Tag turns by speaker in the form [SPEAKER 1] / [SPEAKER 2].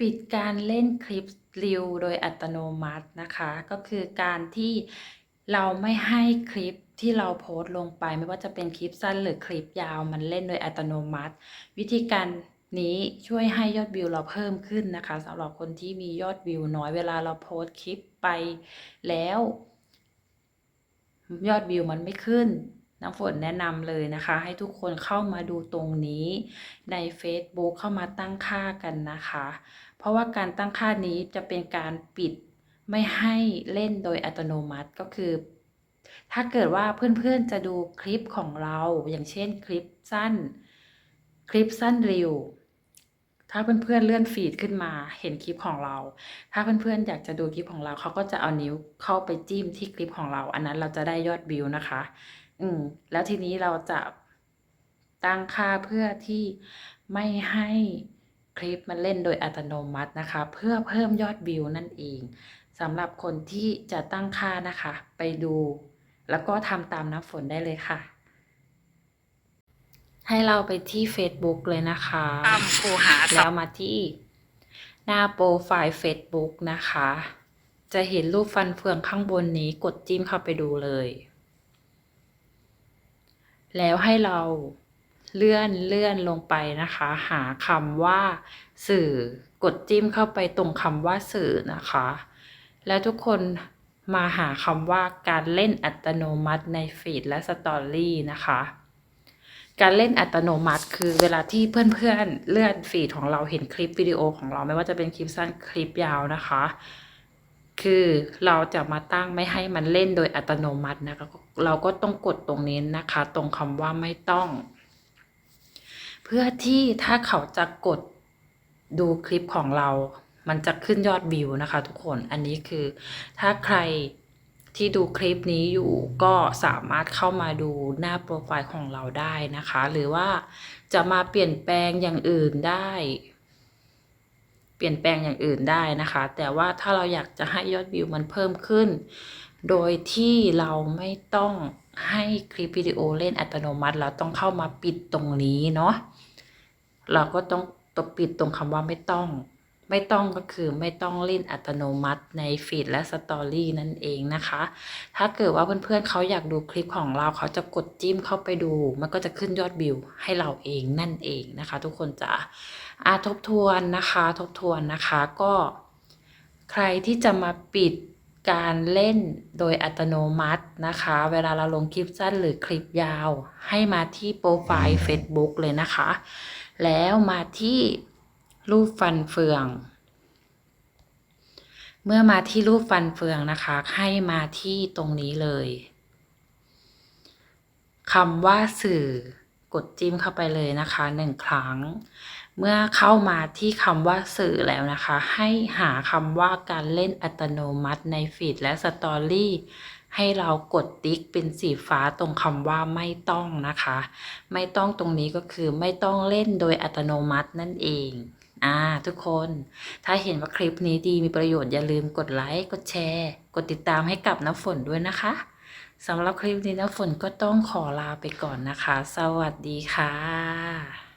[SPEAKER 1] ปิดการเล่นคลิปรีวโดยอัตโนมัตินะคะ ก็คือการที่เราไม่ให้คลิปที่เราโพสต์ลงไป ไม่ว่าจะเป็นคลิปสั้นหรือคลิปยาวมันเล่นโดยอัตโนมัติ วิธีการนี้ช่วยให้ยอดวิวเราเพิ่มขึ้นนะคะสำหรับคนที่มียอดวิวน้อยเวลาเราโพสต์คลิปไปแล้ว ยอดวิวมันไม่ขึ้น น้ำฝนแนะนำเลยนะคะ ให้ทุกคนเข้ามาดูตรงนี้ใน Facebook เข้ามาตั้งค่ากันนะคะ เพราะว่าการตั้งค่านี้จะเป็นการปิดไม่ให้เล่นโดยอัตโนมัติก็คือ ถ้าเกิดว่าเพื่อนๆจะดูคลิปของเรา อย่างเช่นคลิปสั้น คลิปสั้นรีวถ้าเพื่อนๆเลื่อนฟีดขึ้นมาเห็นคลิปของเรา ถ้าเพื่อนๆอยากจะดูคลิปของเราเขาก็จะเอานิ้วเข้าไปจิ้มที่คลิปของเรา อันนั้นเราจะได้ยอดวิวนะคะ อืม แล้วทีนี้เราจะตั้งค่าเพื่อที่ไม่ให้ คลิปมันเล่นโดยอัตโนมัตินะคะ เพื่อเพิ่มยอดวิวนั่นเองสำหรับคนที่จะตั้งค่านะคะ ไปดู แล้วก็ทำตามน้ำฝนได้เลยค่ะ ให้เราไปที่ Facebook เลยนะคะ
[SPEAKER 2] ตามครูหา
[SPEAKER 1] แล้วมาที่หน้าโปรไฟล์ Facebook นะคะ จะเห็นรูปฟันเฟืองข้างบนนี้กดจิ้มเข้าไปดูเลย แล้วให้เรา เลื่อนเลื่อนลงไปนะคะ หาคำว่า สื่อกดจิ้มเข้าไปตรงคำว่าสื่อนะคะ แล้วทุกคนมาหาคำว่าการเล่นอัตโนมัติในฟีดและสตอรี่นะคะการเล่นอัตโนมัติ คือเวลาที่เพื่อนๆเลื่อนฟีดของเราเห็นคลิปวิดีโอของเราไม่ว่าจะเป็นคลิปสั้นคลิปยาวนะคะ คือเราจะมาตั้งไม่ให้มันเล่นโดยอัตโนมัตินะคะเราก็ต้องกดตรงนี้นะคะ ตรงคำว่าไม่ต้อง เพื่อที่ถ้าเขาจะกดดูคลิปของเรา มันจะขึ้นยอดวิวนะคะ ทุกคน อันนี้คือถ้าใครที่ดูคลิปนี้อยู่ก็สามารถเข้ามาดูหน้าโปรไฟล์ของเราได้นะคะ หรือว่าจะมาเปลี่ยนแปลงอย่างอื่นได้ เปลี่ยนแปลงอย่างอื่นได้นะคะ แต่ว่าถ้าเราอยากจะให้ยอดวิวมันเพิ่มขึ้น โดยที่เราไม่ต้องให้คลิปวิดีโอเล่นอัตโนมัติ เราต้องเข้ามาปิดตรงนี้เนาะเราก็ต้องตบปิดตรงคำว่าไม่ต้อง ไม่ต้องก็คือไม่ต้องเล่นอัตโนมัติในฟีดและสตอรี่นั่นเองนะคะ ถ้าเกิดว่าเพื่อนๆเขาอยากดูคลิปของเราเขาจะกดจิ้มเข้าไปดู มันก็จะขึ้นยอดวิวให้เราเองนั่นเองนะคะ ทุกคนจะอาทบทวนนะคะ ทบทวนนะคะก็ ใครที่จะมาปิดการเล่นโดยอัตโนมัตินะคะ เวลาเราลงคลิปสั้นหรือคลิปยาว ให้มาที่โปรไฟล์ Facebook เลยนะคะ แล้วมาที่ รูปฟันเฟือง เมื่อมาที่รูปฟันเฟืองนะคะ ให้มาที่ตรงนี้เลยคำว่าสื่อกดจิ้มเข้าไปเลยนะคะหนึ่งครั้ง เมื่อเข้ามาที่คำว่าสื่อแล้วนะคะ ให้หาคำว่าการเล่นอัตโนมัติในฟีดและสตอรี่ให้เรากดติ๊กเป็นสีฟ้าตรงคำว่าไม่ต้องนะคะ ไม่ต้องตรงนี้ก็คือไม่ต้องเล่นโดยอัตโนมัตินั่นเอง อ่าทุกคนถ้าเห็นว่าคลิปนี้ดีมีประโยชน์อย่าลืมกดไลค์กดแชร์ กดติดตามให้กับน้ำฝนด้วยนะคะสำหรับคลิปนี้น้ำฝนก็ต้องขอลาไปก่อนนะคะ สวัสดีค่ะ